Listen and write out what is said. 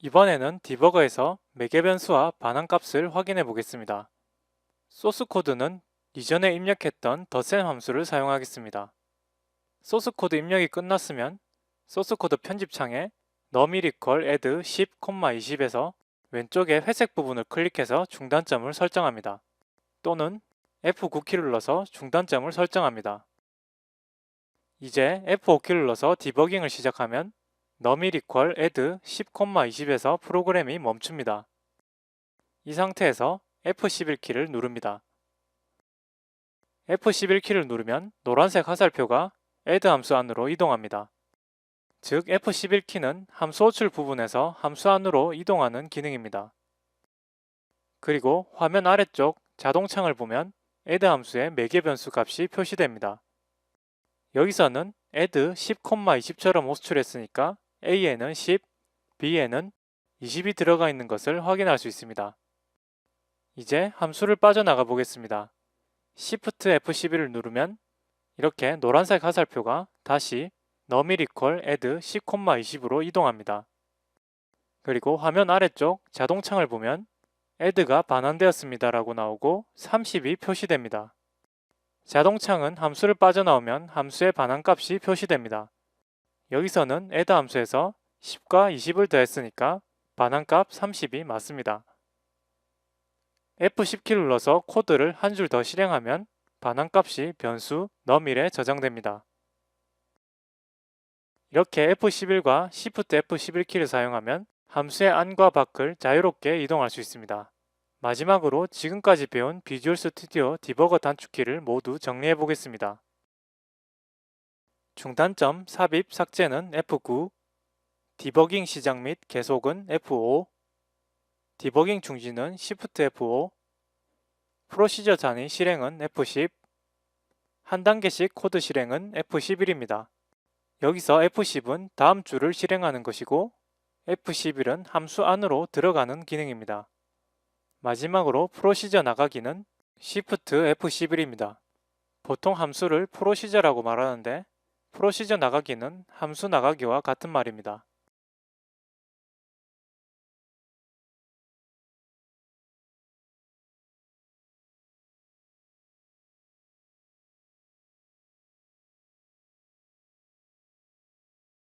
이번에는 디버거에서 매개 변수와 반환값을 확인해 보겠습니다. 소스 코드는 이전에 입력했던 더셈 함수를 사용하겠습니다. 소스 코드 입력이 끝났으면 소스 코드 편집창에 equal add 10, 20에서 왼쪽에 회색 부분을 클릭해서 중단점을 설정합니다. 또는 F9키를 눌러서 중단점을 설정합니다. 이제 F5키를 눌러서 디버깅을 시작하면 num일 equal add 10, 20에서 프로그램이 멈춥니다. 이 상태에서 F11키를 누릅니다. F11키를 누르면 노란색 화살표가 add 함수 안으로 이동합니다. 즉 F11키는 함수 호출 부분에서 함수 안으로 이동하는 기능입니다. 그리고 화면 아래쪽 자동창을 보면 add 함수의 매개 변수 값이 표시됩니다. 여기서는 add 10, 20처럼 호출했으니까 A에는 10, B에는 20이 들어가 있는 것을 확인할 수 있습니다. 이제 함수를 빠져나가 보겠습니다. Shift F11을 누르면 이렇게 노란색 화살표가 다시 num일 equal add 10, 20으로 이동합니다. 그리고 화면 아래쪽 자동창을 보면 add가 반환되었습니다 라고 나오고 30이 표시됩니다. 자동창은 함수를 빠져나오면 함수의 반환값이 표시됩니다. 여기서는 add 함수에서 10과 20을 더했으니까 반환값 30이 맞습니다. F10키를 눌러서 코드를 한 줄 더 실행하면 반환값이 변수 num일에 저장됩니다. 이렇게 F11과 Shift F11키를 사용하면 함수의 안과 밖을 자유롭게 이동할 수 있습니다. 마지막으로 지금까지 배운 비주얼 스튜디오 디버거 단축키를 모두 정리해 보겠습니다. 중단점, 삽입, 삭제는 F9, 디버깅 시작 및 계속은 F5, 디버깅 중지는 Shift F5, 프로시저 잔이 실행은 F10, 한 단계씩 코드 실행은 F11입니다. 여기서 F10은 다음 줄을 실행하는 것이고 F11은 함수 안으로 들어가는 기능입니다. 마지막으로 프로시저 나가기는 Shift F11입니다. 보통 함수를 프로시저라고 말하는데 프로시저 나가기는 함수 나가기와 같은 말입니다.